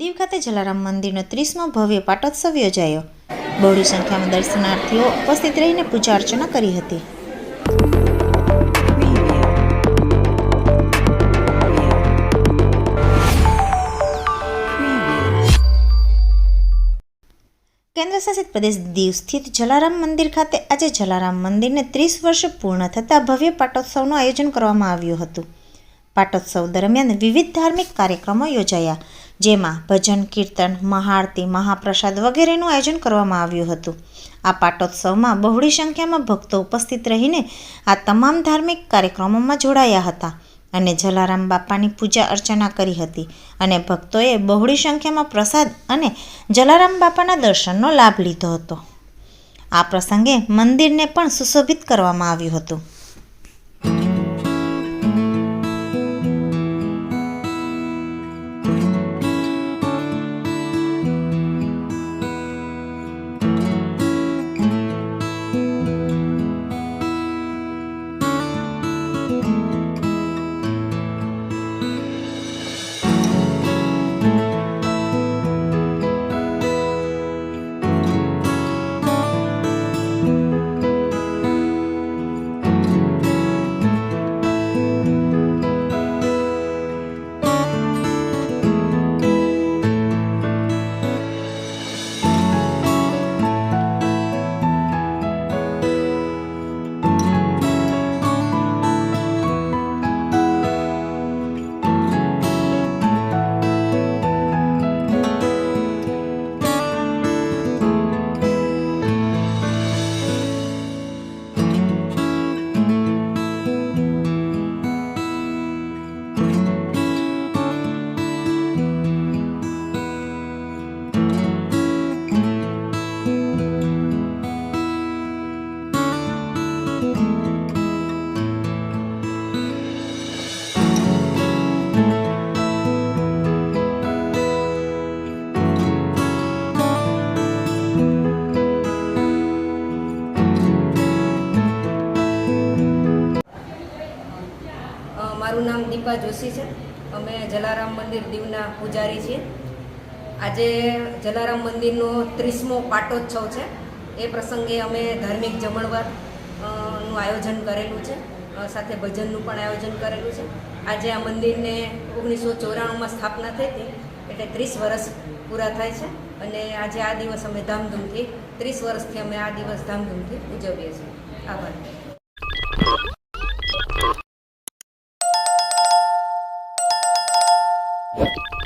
દીવ ખાતે જલારામ મંદિરનો ત્રીસમો ભવ્ય પાટોત્સવ યોજાયો. બહોળી સંખ્યામાં દર્શનાર્થીઓ ઉપસ્થિત રહીને પૂજા અર્ચના કરી હતી. કેન્દ્રશાસિત પ્રદેશ દીવ સ્થિત જલારામ મંદિર ખાતે આજે જલારામ મંદિરને ત્રીસ વર્ષ પૂર્ણ થતાં ભવ્ય પાટોત્સવનું આયોજન કરવામાં આવ્યું હતું. પાટોત્સવ દરમિયાન વિવિધ ધાર્મિક કાર્યક્રમો યોજાયા. જેમાં ભજન, કીર્તન, મહાઆરતી, મહાપ્રસાદ વગેરેનું આયોજન કરવામાં આવ્યું હતું. આ પાટોત્સવમાં બહોળી સંખ્યામાં ભક્તો ઉપસ્થિત રહીને આ તમામ ધાર્મિક કાર્યક્રમોમાં જોડાયા હતા અને જલારામ બાપાની પૂજા અર્ચના કરી હતી અને ભક્તોએ બહોળી સંખ્યામાં પ્રસાદ અને જલારામ બાપાના દર્શનનો લાભ લીધો હતો. આ પ્રસંગે મંદિરને પણ સુશોભિત કરવામાં આવ્યું હતું. મારું નામ દીપા જોશી છે. અમે જલારામ મંદિર દીવના પૂજારી છીએ. આજે જલારામ મંદિરનો ત્રીસમો પાટોત્સવ છે. એ પ્રસંગે અમે ધાર્મિક જમણવારનું આયોજન કરેલું છે. સાથે ભજનનું પણ આયોજન કરેલું છે. આજે આ મંદિરને ઓગણીસો ચોરાણુંમાં સ્થાપના થઈ હતી. એટલે ત્રીસ વર્ષ પૂરા થાય છે અને આજે આ દિવસ અમે ધામધૂમથી, ત્રીસ વર્ષથી અમે આ દિવસ ધામધૂમથી ઉજવીએ છીએ. આભાર. you